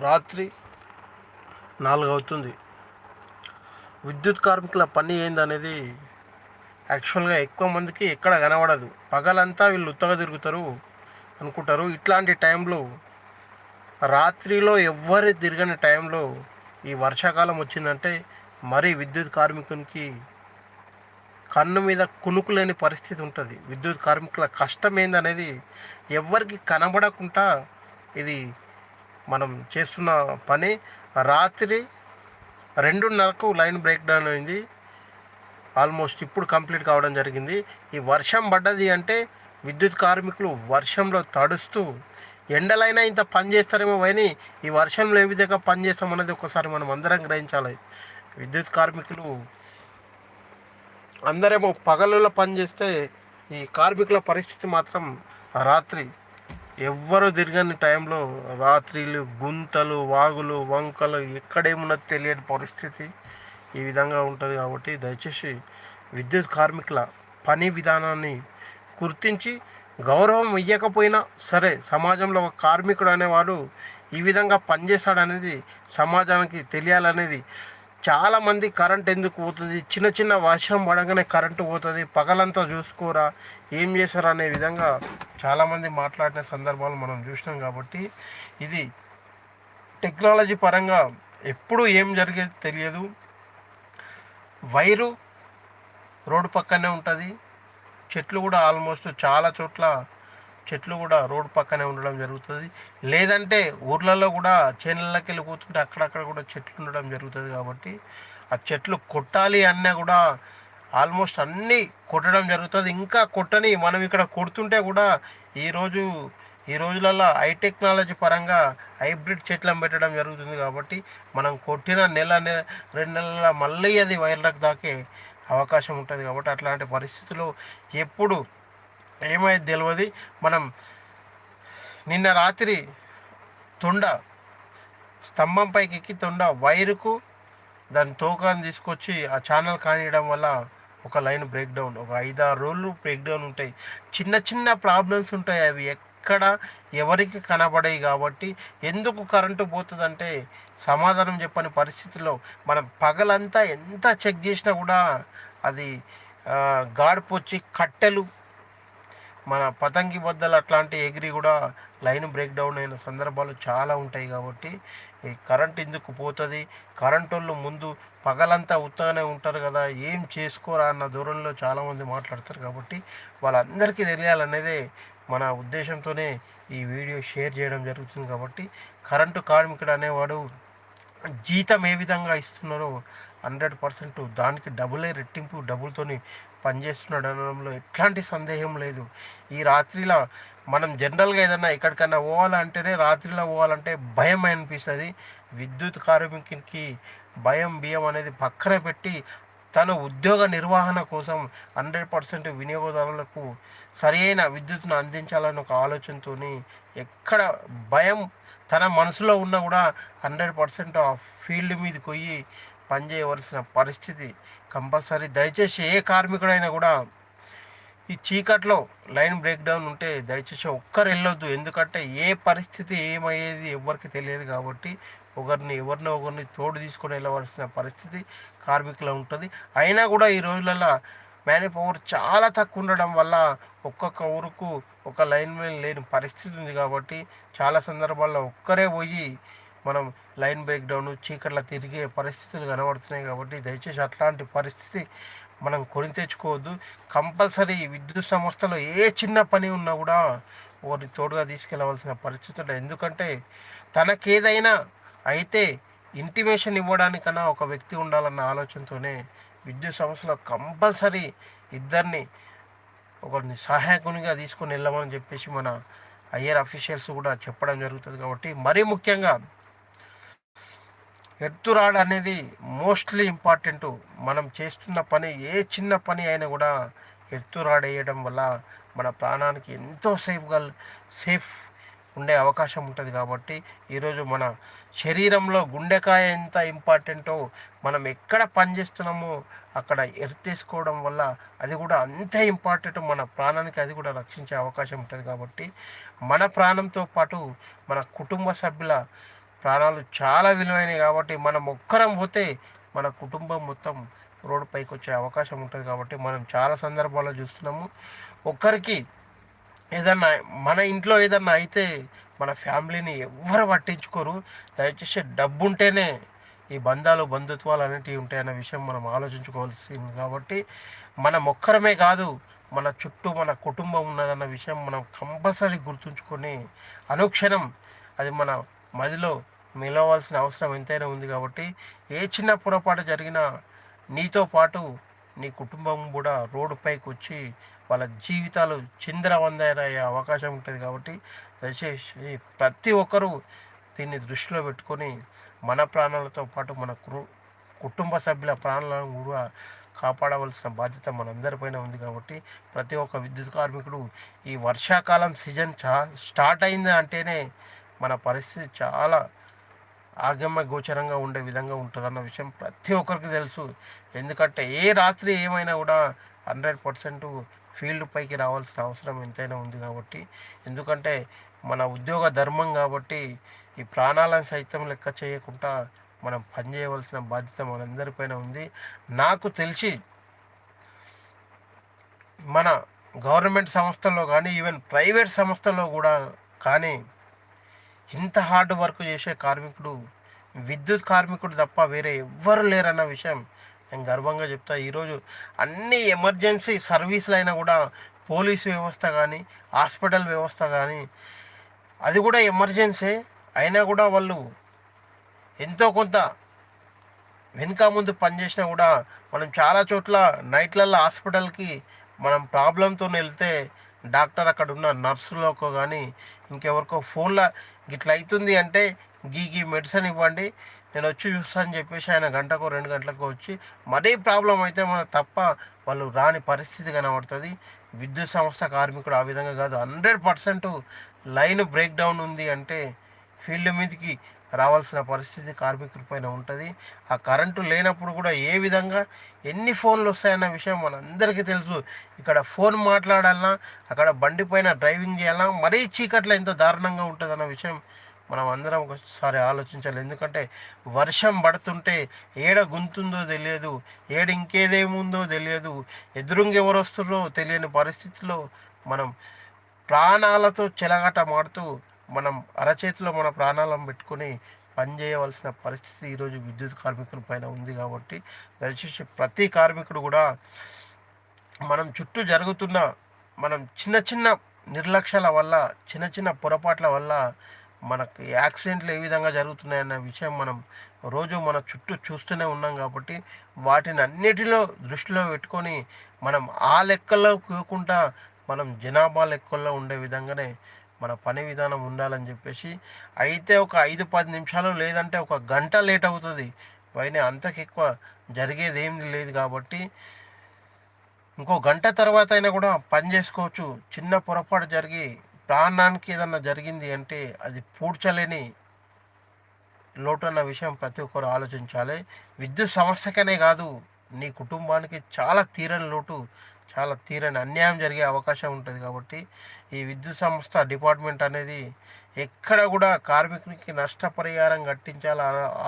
రాత్రి నాలుగు అవుతుంది విద్యుత్ కార్మికుల పని ఏందనేది యాక్చువల్గా ఎక్కువ మందికి ఎక్కడ కనబడదు. పగలంతా వీళ్ళు ఉత్తగా తిరుగుతారు అనుకుంటారు. ఇట్లాంటి టైంలో రాత్రిలో ఎవ్వరు తిరగని టైంలో ఈ వర్షాకాలం వచ్చిందంటే మరి విద్యుత్ కార్మికునికి కన్ను మీద కునుకు లేని పరిస్థితి ఉంటుంది. విద్యుత్ కార్మికుల కష్టం ఏందనేది ఎవ్వరికి కనబడకుండా ఇది మనం చేస్తున్న పని రాత్రి రెండున్నరకు లైన్ బ్రేక్ డౌన్ అయింది. ఆల్మోస్ట్ ఇప్పుడు కంప్లీట్ కావడం జరిగింది. ఈ వర్షం పడ్డది అంటే విద్యుత్ కార్మికులు వర్షంలో తడుస్తూ ఎండలైనా ఇంత పని చేస్తారేమో కానీ ఈ వర్షంలో ఏ విధంగా పని చేస్తామన్నది ఒకసారి మనం అందరం గ్రహించాలి. విద్యుత్ కార్మికులు అందరేమో పగలలో పని చేస్తే ఈ కార్మికుల పరిస్థితి మాత్రం రాత్రి ఎవ్వరు తిరగని టైంలో రాత్రిలు గుంతలు వాగులు వంకలు ఎక్కడేమున్నది తెలియని పరిస్థితి ఈ విధంగా ఉంటుంది కాబట్టి దయచేసి విద్యుత్ కార్మికుల పని విధానాన్ని గుర్తించి గౌరవం ఇవ్వకపోయినా సరే సమాజంలో ఒక కార్మికుడు అనేవాడు ఈ విధంగా పనిచేస్తాడనేది సమాజానికి తెలియాలనేది చాలామంది కరెంట్ ఎందుకు పోతుంది? చిన్న చిన్న వర్షం పడగానే కరెంటు పోతుంది. పగలంతా చూసుకోరా ఏం చేశారు అనే విధంగా చాలామంది మాట్లాడిన సందర్భాలు మనం చూసినాం కాబట్టి ఇది టెక్నాలజీ పరంగా ఎప్పుడు ఏం జరిగేది తెలియదు. వైరు రోడ్డు పక్కనే ఉంటుంది. చెట్లు కూడా ఆల్మోస్ట్ చాలా చోట్ల చెట్లు కూడా రోడ్డు పక్కనే ఉండడం జరుగుతుంది. లేదంటే ఊర్లలో కూడా చేనులకి వెళ్ళి కూర్చుంటే అక్కడక్కడ కూడా చెట్లు ఉండడం జరుగుతుంది కాబట్టి ఆ చెట్లు కొట్టాలి అన్నా కూడా ఆల్మోస్ట్ అన్నీ కొట్టడం జరుగుతుంది. ఇంకా కొట్టని మనం ఇక్కడ కొడుతుంటే కూడా ఈరోజు ఈ రోజులలో హై టెక్నాలజీ పరంగా హైబ్రిడ్ చెట్లను పెట్టడం జరుగుతుంది కాబట్టి మనం కొట్టిన నెల నెల రెండు నెలల మళ్ళీ అది వైర్లకు దాకే అవకాశం ఉంటుంది కాబట్టి అట్లాంటి పరిస్థితులు ఎప్పుడు ఏమైంది తెలియదు మనం నిన్న రాత్రి తొండ స్తంభం పైకి ఎక్కి తొండ వైరుకు దాని తోకాన్ని తీసుకొచ్చి ఆ ఛానల్ కానియడం వల్ల ఒక లైన్ బ్రేక్ డౌన్ ఒక ఐదారు రోజులు బ్రేక్ డౌన్ ఉంటాయి. చిన్న చిన్న ప్రాబ్లమ్స్ ఉంటాయి. అవి ఎక్కడ ఎవరికి కనబడాయి కాబట్టి ఎందుకు కరెంటు పోతుందంటే సమాధానం చెప్పని పరిస్థితిలో మనం పగలంతా ఎంత చెక్ చేసినా కూడా అది గాడిపొచ్చి వచ్చి కట్టెలు మన పతంగి బద్దలు అట్లాంటి ఎగిరి కూడా లైన్ బ్రేక్ డౌన్ అయిన సందర్భాలు చాలా ఉంటాయి కాబట్టి ఈ కరెంట్ ఎందుకు పోతుంది? కరెంట్ వాళ్ళు ముందు పగలంతా ఉత్తగానే ఉంటారు కదా ఏం చేసుకోరా అన్న దూరంలో చాలామంది మాట్లాడతారు కాబట్టి వాళ్ళందరికీ తెలియాలనేదే మన ఉద్దేశంతోనే ఈ వీడియో షేర్ చేయడం జరుగుతుంది కాబట్టి కరెంటు కార్మికుడు అనేవాడు జీతం ఏ విధంగా ఇస్తున్నారో హండ్రెడ్ పర్సెంట్ దానికి డబులే రెట్టింపు డబుల్తోని పనిచేస్తున్నాడు అనడంలో ఎట్లాంటి సందేహం లేదు. ఈ రాత్రిలో మనం జనరల్గా ఏదైనా ఎక్కడికైనా పోవాలంటేనే రాత్రిలో పోవాలంటే భయం అనిపిస్తుంది. విద్యుత్ కార్మికునికి భయం బియ్యం అనేది పక్కన పెట్టి తన ఉద్యోగ నిర్వహణ కోసం హండ్రెడ్ పర్సెంట్ వినియోగదారులకు సరైన విద్యుత్ను అందించాలని ఒక ఆలోచనతో ఎక్కడ భయం తన మనసులో ఉన్నా కూడా హండ్రెడ్ పర్సెంట్ ఆ ఫీల్డ్ మీదకి పోయి పనిచేయవలసిన పరిస్థితి కంపల్సరీ. దయచేసి ఏ కార్మికుడైనా కూడా ఈ చీకట్లో లైన్ బ్రేక్ డౌన్ ఉంటే దయచేసి ఒక్కరు వెళ్ళొద్దు. ఎందుకంటే ఏ పరిస్థితి ఏమయ్యేది ఎవరికి తెలియదు కాబట్టి ఒకరిని ఎవరినో ఒకరిని తోడు తీసుకొని వెళ్ళవలసిన పరిస్థితి కార్మికుల ఉంటుంది. అయినా కూడా ఈ రోజులలో మ్యాన్ పవర్ చాలా తక్కువ ఉండడం వల్ల ఒక్కొక్క ఊరుకు ఒక లైన్ మ్యాన్ లేని పరిస్థితి ఉంది కాబట్టి చాలా సందర్భాల్లో ఒక్కరే పోయి మనం లైన్ బ్రేక్ డౌన్ చీకట్లా తిరిగే పరిస్థితులు కనబడుతున్నాయి కాబట్టి దయచేసి అట్లాంటి పరిస్థితి మనం కొని తెచ్చుకోవద్దు. కంపల్సరీ విద్యుత్ సంస్థలో ఏ చిన్న పని ఉన్నా కూడా వారిని తోడుగా తీసుకెళ్ళవలసిన పరిస్థితులు ఎందుకంటే తనకేదైనా అయితే ఇంటిమేషన్ ఇవ్వడానికన్నా ఒక వ్యక్తి ఉండాలన్న ఆలోచనతోనే విద్యుత్ సంస్థలో కంపల్సరీ ఇద్దరిని ఒకరిని సహాయకునిగా తీసుకొని వెళ్ళమని చెప్పేసి మన ఐఆర్ అఫీషియల్స్ కూడా చెప్పడం జరుగుతుంది కాబట్టి మరీ ముఖ్యంగా ఎర్త్ రాడ్ అనేది మోస్ట్లీ ఇంపార్టెంట్. మనం చేస్తున్న పని ఏ చిన్న పని అయినా కూడా ఎర్త్ రాడ్ వేయడం వల్ల మన ప్రాణానికి ఎంతో సేఫ్గా సేఫ్ ఉండే అవకాశం ఉంటుంది కాబట్టి ఈరోజు మన శరీరంలో గుండెకాయ ఎంత ఇంపార్టెంటో మనం ఎక్కడ పని చేస్తున్నామో అక్కడ ఎర్తేసుకోవడం వల్ల అది కూడా అంతే ఇంపార్టెంట్. మన ప్రాణానికి అది కూడా రక్షించే అవకాశం ఉంటుంది కాబట్టి మన ప్రాణంతో పాటు మన కుటుంబ సభ్యుల ప్రాణాలు చాలా విలువైనవి కాబట్టి మనం ఒక్కరం పోతే మన కుటుంబం మొత్తం రోడ్డు పైకి వచ్చే అవకాశం ఉంటుంది కాబట్టి మనం చాలా సందర్భాల్లో చూస్తున్నాము. ఒక్కరికి ఏదన్నా మన ఇంట్లో ఏదన్నా అయితే మన ఫ్యామిలీని ఎవ్వరు పట్టించుకోరు. దయచేసి డబ్బు ఉంటేనే ఈ బంధాలు బంధుత్వాలు అనేటివి ఉంటాయన్న విషయం మనం ఆలోచించుకోవాల్సింది కాబట్టి మన ఒక్కరమే కాదు మన చుట్టూ మన కుటుంబం ఉన్నదన్న విషయం మనం కంపల్సరీ గుర్తుంచుకొని అనుక్షణం అది మన మదిలో నిలవాల్సిన అవసరం ఎంతైనా ఉంది కాబట్టి ఏ చిన్న పొరపాటు జరిగినా నీతో పాటు నీ కుటుంబం కూడా రోడ్డుపైకి వచ్చి వాళ్ళ జీవితాలు చిందరవందరయ్యే అవకాశం ఉంటుంది కాబట్టి దయచేసి ప్రతి ఒక్కరూ దీన్ని దృష్టిలో పెట్టుకొని మన ప్రాణాలతో పాటు మన కుటుంబ సభ్యుల ప్రాణాలను కూడా కాపాడవలసిన బాధ్యత మనందరిపైన ఉంది కాబట్టి ప్రతి ఒక్క విద్యుత్ కార్మికుడు ఈ వర్షాకాలం సీజన్ చా స్టార్ట్ అయింది అంటేనే మన పరిస్థితి చాలా ఆగమ్య గోచరంగా ఉండే విధంగా ఉంటుందన్న విషయం ప్రతి ఒక్కరికి తెలుసు. ఎందుకంటే ఏ రాత్రి ఏమైనా కూడా హండ్రెడ్ పర్సెంట్ ఫీల్డ్ పైకి రావాల్సిన అవసరం ఎంతైనా ఉంది కాబట్టి. ఎందుకంటే మన ఉద్యోగ ధర్మం కాబట్టి ఈ ప్రాణాలను సైతం లెక్క చేయకుండా మనం పనిచేయవలసిన బాధ్యత మనందరిపైన ఉంది. నాకు తెలిసి మన గవర్నమెంట్ సంస్థల్లో కానీ ఈవెన్ ప్రైవేట్ సంస్థల్లో కూడా కానీ ఇంత హార్డ్ వర్క్ చేసే కార్మికుడు విద్యుత్ కార్మికుడు తప్ప వేరే ఎవ్వరు లేరన్న విషయం నేను గర్వంగా చెప్తా. ఈరోజు అన్ని ఎమర్జెన్సీ సర్వీసులు అయినా కూడా పోలీసు వ్యవస్థ కానీ హాస్పిటల్ వ్యవస్థ కానీ అది కూడా ఎమర్జెన్సీ అయినా కూడా వాళ్ళు ఎంతో కొంత వెనుక ముందు పనిచేసినా కూడా మనం చాలా చోట్ల నైట్లలో హాస్పిటల్కి మనం ప్రాబ్లంతో వెళ్తే డాక్టర్ అక్కడ ఉన్న నర్సులకు కానీ ఇంకెవరికో ఫోన్లో గిట్ల అవుతుంది అంటే గీ గీ మెడిసిన్ ఇవ్వండి నేను వచ్చి చూస్తాను అని చెప్పేసి ఆయన గంటకు రెండు గంటలకు వచ్చి మరీ ప్రాబ్లం అయితే మన తప్ప వాళ్ళు రాని పరిస్థితి కనబడుతుంది. విద్యుత్ సంస్థ కార్మికుడు ఆ విధంగా కాదు. Hundred percent line break down ఉంది అంటే ఫీల్డ్ మీదకి రావాల్సిన పరిస్థితి కార్మికుల పైన ఉంటుంది. ఆ కరెంటు లేనప్పుడు కూడా ఏ విధంగా ఎన్ని ఫోన్లు వస్తాయన్న విషయం మనందరికీ తెలుసు. ఇక్కడ ఫోన్ మాట్లాడాలన్నా అక్కడ బండి పైన డ్రైవింగ్ చేయాలన్నా మరీ చీకట్లో ఎంత దారుణంగా ఉంటుందన్న విషయం మనం అందరం ఒకసారి ఆలోచించాలి. ఎందుకంటే వర్షం పడుతుంటే ఏడ గుంతుందో తెలియదు ఏడ ఇంకేదేముందో తెలియదు ఎదురుంగా ఎవరు వస్తుందో తెలియని పరిస్థితిలో మనం ప్రాణాలతో చెలగాటమాడుతూ మనం అరచేతిలో మన ప్రాణాలను పెట్టుకొని పనిచేయవలసిన పరిస్థితి ఈరోజు విద్యుత్ కార్మికుల పైన ఉంది కాబట్టి దయచేసి ప్రతి కార్మికుడు కూడా మనం చుట్టూ జరుగుతున్న మనం చిన్న చిన్న నిర్లక్ష్యాల వల్ల చిన్న చిన్న పొరపాట్ల వల్ల మనకి యాక్సిడెంట్లు ఏ విధంగా జరుగుతున్నాయన్న విషయం మనం రోజు మన చుట్టూ చూస్తూనే ఉన్నాం కాబట్టి వాటిని అన్నిటిలో దృష్టిలో పెట్టుకొని మనం ఆ లెక్కల్లో కూకుండా మనం జనాభా లెక్కల్లో ఉండే విధంగానే మన పని విధానం ఉండాలని చెప్పేసి అయితే ఒక ఐదు పది నిమిషాలు లేదంటే ఒక గంట లేట్ అవుతుంది. పైన అంతకెక్కువ జరిగేది ఏమి లేదు కాబట్టి ఇంకో గంట తర్వాత అయినా కూడా పని చేసుకోవచ్చు. చిన్న పొరపాటు జరిగి ప్రాణానికి ఏదన్నా జరిగింది అంటే అది పూడ్చలేని లోటు అన్న విషయం ప్రతి ఒక్కరు ఆలోచించాలి. విద్యుత్ సమస్యకనే కాదు నీ కుటుంబానికి చాలా తీరని లోటు. చాలా తీరని అన్యాయం జరిగే అవకాశం ఉంటుంది కాబట్టి ఈ విద్యుత్ సంస్థ డిపార్ట్మెంట్ అనేది ఎక్కడ కూడా కార్మికునికి నష్టపరిహారం కట్టించాల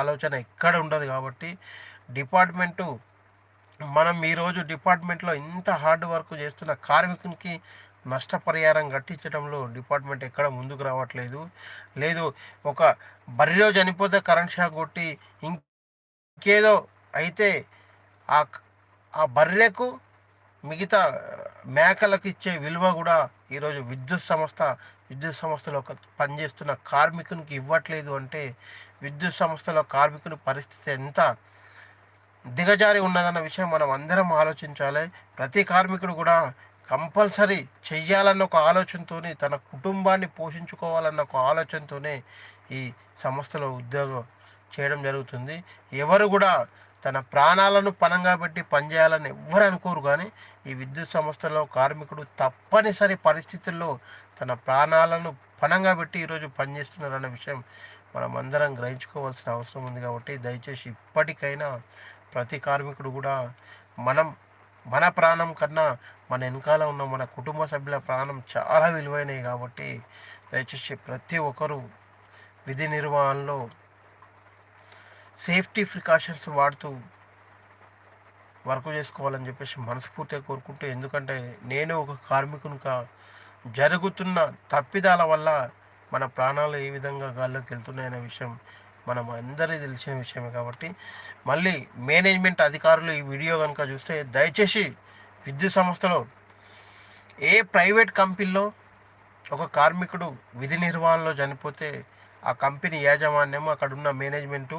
ఆలోచన ఎక్కడ ఉండదు కాబట్టి డిపార్ట్మెంటు మనం ఈరోజు డిపార్ట్మెంట్లో ఇంత హార్డ్ వర్క్ చేస్తున్న కార్మికునికి నష్టపరిహారం కట్టించడంలో డిపార్ట్మెంట్ ఎక్కడ ముందుకు రావట్లేదు. లేదు ఒక బరిలో చనిపోతే కరెంట్ షాక్ కొట్టి ఇంకేదో అయితే ఆ ఆ బర్రెకు మిగతా మేకలకు ఇచ్చే విలువ కూడా ఈరోజు విద్యుత్ సంస్థ విద్యుత్ సంస్థలో పనిచేస్తున్న కార్మికునికి ఇవ్వట్లేదు అంటే విద్యుత్ సంస్థలో కార్మికుని పరిస్థితి ఎంత దిగజారి ఉన్నదన్న విషయం మనం అందరం ఆలోచించాలి. ప్రతి కార్మికుడు కూడా కంపల్సరీ చెయ్యాలన్న ఒక ఆలోచనతోనే తన కుటుంబాన్ని పోషించుకోవాలన్న ఒక ఆలోచనతోనే ఈ సంస్థలో ఉద్యోగం చేయడం జరుగుతుంది. ఎవరు కూడా తన ప్రాణాలను పణంగా పెట్టి పనిచేయాలని ఎవ్వరు అనుకోరు కానీ ఈ విద్యుత్ సంస్థలో కార్మికుడు తప్పనిసరి పరిస్థితుల్లో తన ప్రాణాలను పణంగా పెట్టి ఈరోజు పనిచేస్తున్నారన్న విషయం మనం అందరం గ్రహించుకోవాల్సిన అవసరం ఉంది కాబట్టి దయచేసి ఇప్పటికైనా ప్రతి కార్మికుడు కూడా మనం మన ప్రాణం కన్నా మన వెనకాల ఉన్న మన కుటుంబ సభ్యుల ప్రాణం చాలా విలువైనవి కాబట్టి దయచేసి ప్రతి ఒక్కరూ విధి నిర్వహణలో సేఫ్టీ ప్రికాషన్స్ వాడుతూ వర్క్ చేసుకోవాలని చెప్పేసి మనస్ఫూర్తిగా కోరుకుంటూ ఎందుకంటే నేను ఒక కార్మికునిగా జరుగుతున్న తప్పిదాల వల్ల మన ప్రాణాలు ఏ విధంగా గాల్లోకి వెళ్తున్నాయనే విషయం మనం అందరికీ తెలిసిన విషయమే కాబట్టి మళ్ళీ మేనేజ్మెంట్ అధికారులు ఈ వీడియో కనుక చూస్తే దయచేసి విద్యుత్ సంస్థలో ఏ ప్రైవేట్ కంపెనీలో ఒక కార్మికుడు విధి నిర్వహణలో చనిపోతే ఆ కంపెనీ యాజమాన్యం అక్కడున్న మేనేజ్మెంటు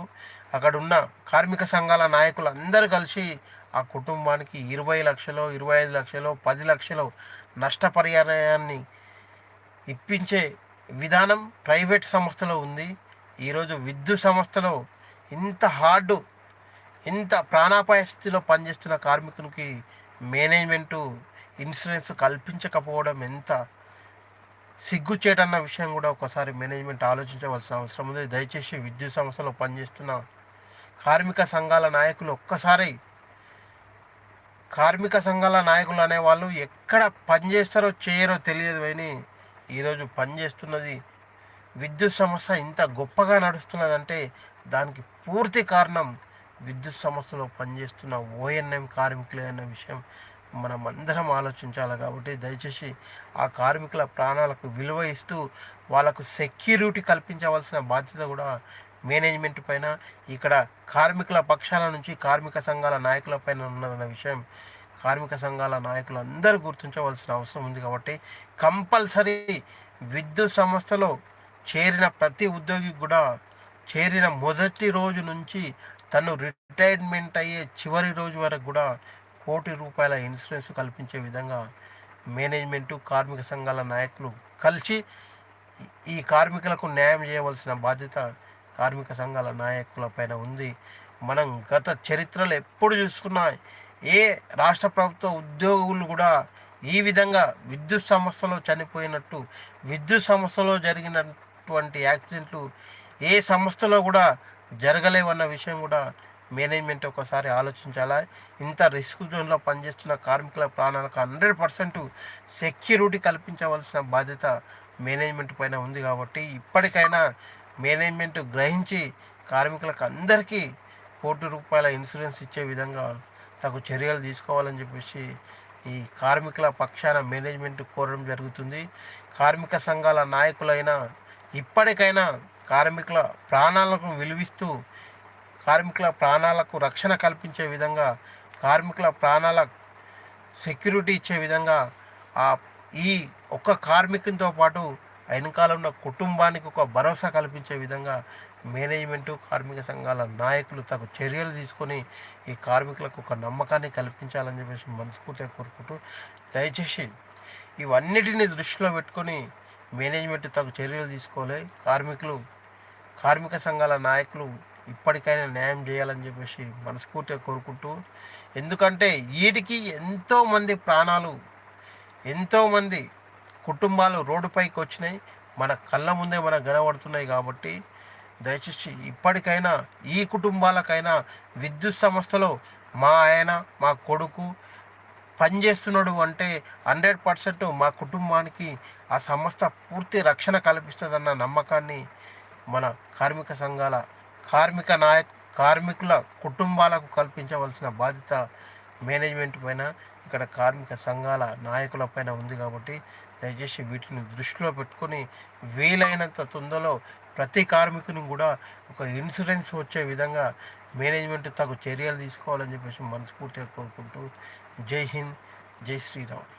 అక్కడున్న కార్మిక సంఘాల నాయకులు అందరూ కలిసి ఆ కుటుంబానికి ఇరవై లక్షలు ఇరవై ఐదు లక్షలు పది లక్షలు నష్టపరిహారాన్ని ఇప్పించే విధానం ప్రైవేట్ సంస్థలో ఉంది. ఈరోజు విద్యుత్ సంస్థలో ఇంత హార్డు ఇంత ప్రాణాపాయ స్థితిలో పనిచేస్తున్న కార్మికునికి మేనేజ్మెంటు ఇన్సూరెన్స్ కల్పించకపోవడం ఎంత సిగ్గుచేటన్న విషయం కూడా ఒకసారి మేనేజ్మెంట్ ఆలోచించవలసిన అవసరం ఉంది. దయచేసి విద్యుత్ సంస్థలో పనిచేస్తున్న కార్మిక సంఘాల నాయకులు ఒక్కసారి కార్మిక సంఘాల నాయకులు అనేవాళ్ళు ఎక్కడ పనిచేస్తారో చేయరో తెలియదు కానీ ఈరోజు పనిచేస్తున్నది విద్యుత్ సమస్య ఇంత గొప్పగా నడుస్తున్నదంటే దానికి పూర్తి కారణం విద్యుత్ సంస్థలో పనిచేస్తున్న ఓఎన్ఎం కార్మికులే అన్న విషయం మనం అందరం ఆలోచించాలి కాబట్టి దయచేసి ఆ కార్మికుల ప్రాణాలకు విలువ ఇస్తూ వాళ్ళకు సెక్యూరిటీ కల్పించవలసిన బాధ్యత కూడా మేనేజ్మెంట్ పైన ఇక్కడ కార్మికుల పక్షాల నుంచి కార్మిక సంఘాల నాయకుల పైన ఉన్నదన్న విషయం కార్మిక సంఘాల నాయకులు అందరూ గుర్తించవలసిన అవసరం ఉంది కాబట్టి కంపల్సరీ విద్యుత్ సంస్థలో చేరిన ప్రతి ఉద్యోగి కూడా చేరిన మొదటి రోజు నుంచి తను రిటైర్మెంట్ అయ్యే చివరి రోజు వరకు కూడా కోటి రూపాయల ఇన్సూరెన్స్ కల్పించే విధంగా మేనేజ్మెంటు కార్మిక సంఘాల నాయకులు కలిసి ఈ కార్మికులకు న్యాయం చేయవలసిన బాధ్యత కార్మిక సంఘాల నాయకుల పైన ఉంది. మనం గత చరిత్రలో ఎప్పుడు చూసుకున్నా ఏ రాష్ట్ర ప్రభుత్వ ఉద్యోగులు కూడా ఈ విధంగా విద్యుత్ సంస్థలో చనిపోయినట్టు విద్యుత్ సంస్థలో జరిగినటువంటి యాక్సిడెంట్లు ఏ సంస్థలో కూడా జరగలేవన్న విషయం కూడా మేనేజ్మెంట్ ఒకసారి ఆలోచించాలా? ఇంత రిస్క్ జోన్లో పనిచేస్తున్న కార్మికుల ప్రాణాలకు హండ్రెడ్ పర్సెంట్ సెక్యూరిటీ కల్పించవలసిన బాధ్యత మేనేజ్మెంట్ పైన ఉంది కాబట్టి ఇప్పటికైనా మేనేజ్మెంట్ గ్రహించి కార్మికులకు అందరికీ కోటి రూపాయల ఇన్సూరెన్స్ ఇచ్చే విధంగా తగు చర్యలు తీసుకోవాలని చెప్పేసి ఈ కార్మికుల పక్షాన మేనేజ్మెంట్ కోరడం జరుగుతుంది. కార్మిక సంఘాల నాయకులైన ఇప్పటికైనా కార్మికుల ప్రాణాలకు విలువిస్తూ కార్మికుల ప్రాణాలకు రక్షణ కల్పించే విధంగా కార్మికుల ప్రాణాల సెక్యూరిటీ ఇచ్చే విధంగా ఆ ఈ ఒక్క కార్మికునితో పాటు వెనకాల ఉన్న కుటుంబానికి ఒక భరోసా కల్పించే విధంగా మేనేజ్మెంటు కార్మిక సంఘాల నాయకులు తగు చర్యలు తీసుకొని ఈ కార్మికులకు ఒక నమ్మకాన్ని కల్పించాలని చెప్పేసి మనస్ఫూర్తిగా కోరుకుంటూ దయచేసి ఇవన్నిటిని దృష్టిలో పెట్టుకొని మేనేజ్మెంట్ తగు చర్యలు తీసుకోవాలి. కార్మికులు కార్మిక సంఘాల నాయకులు ఇప్పటికైనా న్యాయం చేయాలని చెప్పేసి మనస్ఫూర్తిగా కోరుకుంటూ ఎందుకంటే వీటికి ఎంతోమంది ప్రాణాలు ఎంతోమంది కుటుంబాలు రోడ్డుపైకి వచ్చినాయి. మన కళ్ళ ముందే మనకు కనబడుతున్నాయి కాబట్టి దయచేసి ఇప్పటికైనా ఈ కుటుంబాలకైనా విద్యుత్ సంస్థలో మా ఆయన మా కొడుకు పనిచేస్తున్నాడు అంటే హండ్రెడ్ పర్సెంట్ మా కుటుంబానికి ఆ సంస్థ పూర్తి రక్షణ కల్పిస్తుందన్న నమ్మకాన్ని మన కార్మిక సంఘాల కార్మిక నాయక కార్మికుల కుటుంబాలకు కల్పించవలసిన బాధ్యత మేనేజ్మెంట్ పైన ఇక్కడ కార్మిక సంఘాల నాయకుల పైన ఉంది కాబట్టి దయచేసి వీటిని దృష్టిలో పెట్టుకొని వీలైనంత తొందరలో ప్రతి కార్మికుని కూడా ఒక ఇన్సూరెన్స్ వచ్చే విధంగా మేనేజ్మెంట్ తగు చర్యలు తీసుకోవాలని చెప్పేసి మనస్ఫూర్తిగా కోరుకుంటూ జై హింద్ జై శ్రీరామ్.